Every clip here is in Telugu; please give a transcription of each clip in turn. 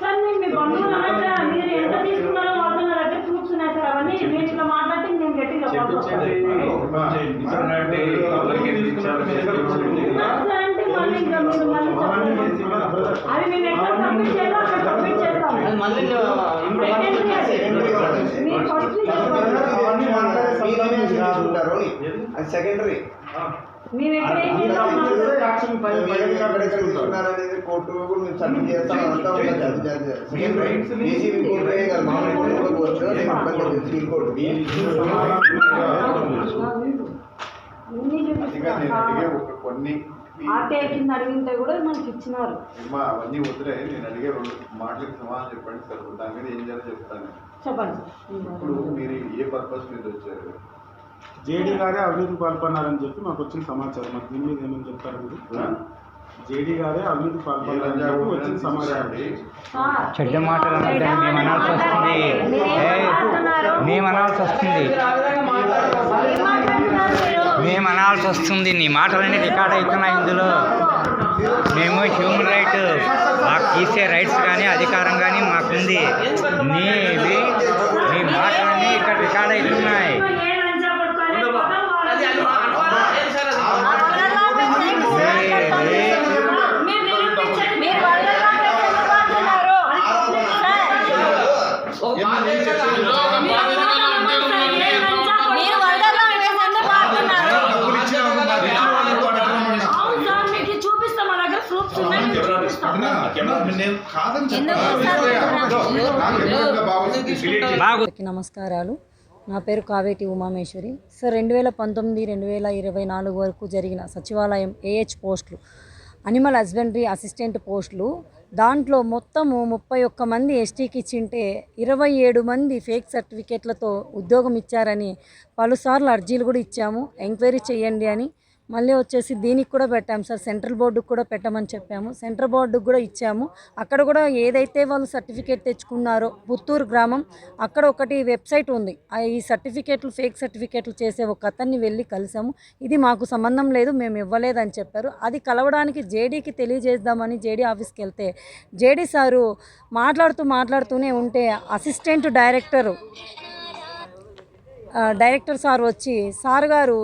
సార్ నేను మీ బంధువులు అనగా మీరు ఎంత తీసుకున్నారో మొత్తం నా దగ్గర ప్రూఫ్స్ ఉన్నాయి సార్. అవన్నీ నేను ఇట్లా మాట్లాడితే నేను గట్టిగా సార్ అంటే మళ్ళీ ఇంకా మీరు మళ్ళీ చెప్పండి. అవి మేము ఎక్కడ సబ్మిట్ చేయాలో అక్కడ సబ్మిట్ చేస్తాము మీరు ఫస్ట్ చెప్పండి. అవన్నీ మాట్లాడే అది సెకండరీ తీసుకున్నారనేది కోర్టు మేము సబ్మిట్ చేస్తాం అంతా కొన్ని ఆర్టీఐ కింద కూడా మనకి ఇచ్చినారు. అమ్మా అవన్నీ వదిలే నేను అడిగే రెండు మాటలకు సమాధానం చెప్పండి సరిపోతుంది దాని మీద ఏం చేయాలో చెప్తాను. చెప్పండి ఇప్పుడు మీరు ఏ పర్పస్ మీద వచ్చారు? జేడీ గారే అవినీతి పాల్పన్నారని చెప్పి మాకు వచ్చిన సమాచారం. మరి దీని మీద ఏమని చెప్తారు మీరు? జేడీ గారే అవినీతి చెప్పి వచ్చిన సమాచారం. చెడ్డ మాటలు మేము అనాల్సి వస్తుంది. ఏయ్, మేము అనాల్సి వస్తుంది. ఏం మాట్లాడుతున్నారు మీరు? మేము అనాల్సి వస్తుంది. నీ మాటలన్నీ రికార్డ్ అవుతున్నాయి ఇందులో. మేము హ్యూమన్ రైట్ మాకు తీసే రైట్స్ కానీ అధికారం కానీ మాకుంది. నీవి నీ మాటలన్నీ ఇక్కడ రికార్డ్ అవుతున్నాయి ఏ లంచా కొడుకొని మొత్తం వాళ్ళది. మీరు నిరూపించండి. మీరు వల్గర్గా ఎందుకు మాట్లాడుతున్నారు? మీరు వల్గర్గా ఎందుకు మాట్లాడుతున్నారు? అవును సార్, మీకు చూపిస్తాం మా దగ్గర ప్రూఫ్స్ ఉన్నాయి మీకు చూపిస్తాం. బాగు అందరికీ నమస్కారాలు. నా పేరు కావేటి ఉమామేశ్వరి. సార్ రెండు వేల పంతొమ్మిది రెండు వేల ఇరవై నాలుగు వరకు జరిగిన సచివాలయం ఏహెచ్ పోస్టులు అనిమల్ హస్బెండరీ అసిస్టెంట్ పోస్టులు దాంట్లో మొత్తము ముప్పై ఒక్క మంది ఎస్టీకి ఇచ్చింటే ఇరవై ఏడు మంది ఫేక్ సర్టిఫికేట్లతో ఉద్యోగం ఇచ్చారని పలుసార్లు అర్జీలు కూడా ఇచ్చాము. ఎంక్వైరీ చేయండి అని మళ్ళీ వచ్చేసి దీనికి కూడా పెట్టాము సార్ సెంట్రల్ బోర్డుకు కూడా పెట్టమని చెప్పాము. సెంట్రల్ బోర్డుకు కూడా ఇచ్చాము. అక్కడ కూడా ఏదైతే వాళ్ళు సర్టిఫికేట్ తెచ్చుకున్నారో పుత్తూరు గ్రామం అక్కడ ఒకటి వెబ్సైట్ ఉంది. ఆ ఈ సర్టిఫికేట్లు ఫేక్ సర్టిఫికేట్లు చేసే ఒక అతన్ని వెళ్ళి కలిసాము. ఇది మాకు సంబంధం లేదు మేము ఇవ్వలేదని చెప్పారు. అది కలవడానికి జేడీకి తెలియజేద్దామని జేడీ ఆఫీస్కి వెళ్తే జేడీ సారు మాట్లాడుతూ మాట్లాడుతూనే ఉంటే అసిస్టెంట్ డైరెక్టరు డైరెక్టర్ సార్ వచ్చి సార్ గారు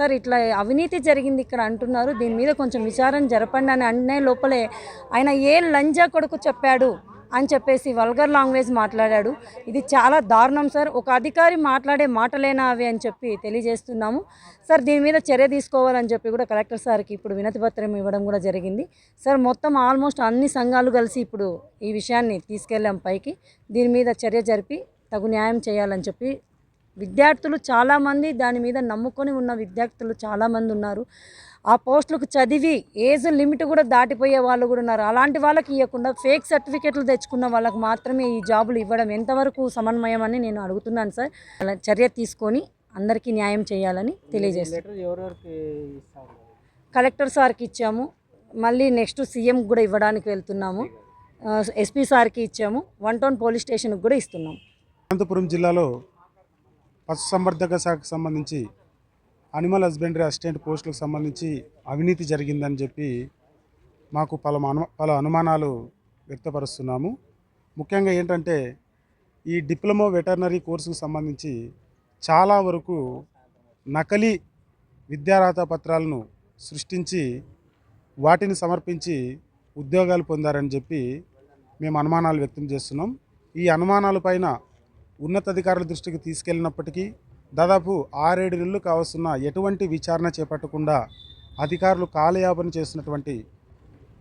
సార్ ఇట్లా అవినీతి జరిగింది ఇక్కడ అంటున్నారు. దీని మీద కొంచెం విచారణ జరపండి అని అనే లోపలే ఆయన ఏ లంజా కొడుకు చెప్పాడు అని చెప్పేసి వల్గర్ లాంగ్వేజ్ మాట్లాడాడు. ఇది చాలా దారుణం సార్. ఒక అధికారి మాట్లాడే మాటలేనా అవి అని చెప్పి తెలియజేస్తున్నాము. సార్ దీని మీద చర్య తీసుకోవాలని చెప్పి కూడా కలెక్టర్ సార్కి ఇప్పుడు వినతిపత్రం ఇవ్వడం కూడా జరిగింది. సార్ మొత్తం ఆల్మోస్ట్ అన్ని సంఘాలు కలిసి ఇప్పుడు ఈ విషయాన్ని తీసుకెళ్ళాం పైకి. దీని మీద చర్య జరిపి తగు న్యాయం చేయాలని చెప్పి విద్యార్థులు చాలామంది దాని మీద నమ్ముకొని ఉన్న విద్యార్థులు చాలామంది ఉన్నారు. ఆ పోస్టులకు చదివి ఏజ్ లిమిట్ కూడా దాటిపోయే వాళ్ళు కూడా ఉన్నారు. అలాంటి వాళ్ళకి ఇవ్వకుండా ఫేక్ సర్టిఫికెట్లు తెచ్చుకున్న వాళ్ళకి మాత్రమే ఈ జాబులు ఇవ్వడం ఎంతవరకు సమన్వయం అని నేను అడుగుతున్నాను సార్. అలా చర్య తీసుకొని అందరికీ న్యాయం చేయాలని తెలియజేస్తాను కలెక్టర్ సార్కి ఇచ్చాము. మళ్ళీ నెక్స్ట్ సీఎం కూడా ఇవ్వడానికి వెళ్తున్నాము. ఎస్పీ సార్కి ఇచ్చాము. వన్ టౌన్ పోలీస్ స్టేషన్కి కూడా ఇస్తున్నాము అనంతపురం జిల్లాలో పశుసంవర్ధక శాఖకు సంబంధించి అనిమల్ హస్బెండరీ అసిస్టెంట్ పోస్టులకు సంబంధించి అవినీతి జరిగిందని చెప్పి మాకు పలు అను పలు అనుమానాలు వ్యక్తపరుస్తున్నాము. ముఖ్యంగా ఏంటంటే ఈ డిప్లొమా వెటర్నరీ కోర్సుకు సంబంధించి చాలా వరకు నకలీ విద్యార్హత పత్రాలను సృష్టించి వాటిని సమర్పించి ఉద్యోగాలు పొందారని చెప్పి మేము అనుమానాలు వ్యక్తం చేస్తున్నాం. ఈ అనుమానాలపైన ఉన్నతాధికారుల దృష్టికి తీసుకెళ్ళినప్పటికీ దాదాపు ఆరేడు నెలలు కావస్తున్న ఎటువంటి విచారణ చేపట్టకుండా అధికారులు కాలయాపన చేస్తున్నటువంటి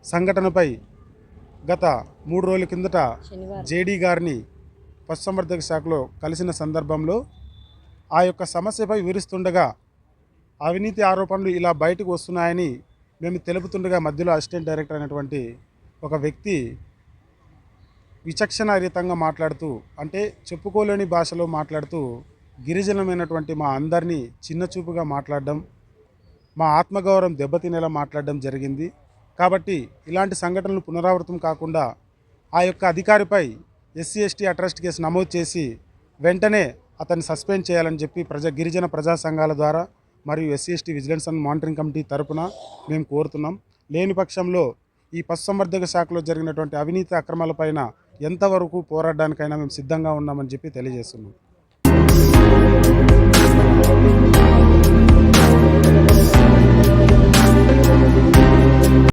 సంఘటనపై గత మూడు రోజుల కిందట జేడీ గారిని పశుసంవర్ధక శాఖలో కలిసిన సందర్భంలో ఆ యొక్క సమస్యపై వివరిస్తుండగా అవినీతి ఆరోపణలు ఇలా బయటకు వస్తున్నాయని మేము తెలుపుతుండగా మధ్యలో అసిస్టెంట్ డైరెక్టర్ అయినటువంటి ఒక వ్యక్తి విచక్షణారహితంగా మాట్లాడుతూ అంటే చెప్పుకోలేని భాషలో మాట్లాడుతూ గిరిజనమైనటువంటి మా అందరినీ చిన్నచూపుగా మాట్లాడడం మా ఆత్మగౌరవం దెబ్బతినేలా మాట్లాడడం జరిగింది. కాబట్టి ఇలాంటి సంఘటనలు పునరావృతం కాకుండా ఆ యొక్క అధికారిపై ఎస్సీ ఎస్టీ అట్రస్ట్ కేసు నమోదు చేసి వెంటనే అతన్ని సస్పెండ్ చేయాలని చెప్పి ప్రజా గిరిజన ప్రజా సంఘాల ద్వారా మరియు SC ST vigilance and monitoring committee తరపున మేము కోరుతున్నాం. లేని పక్షంలో ఈ పశుసంవర్ధక శాఖలో జరిగినటువంటి అవినీతి అక్రమాలపైన ఎంతవరకు పోరాడడానికైనా మేము సిద్ధంగా ఉన్నామని చెప్పి తెలియజేస్తున్నాం.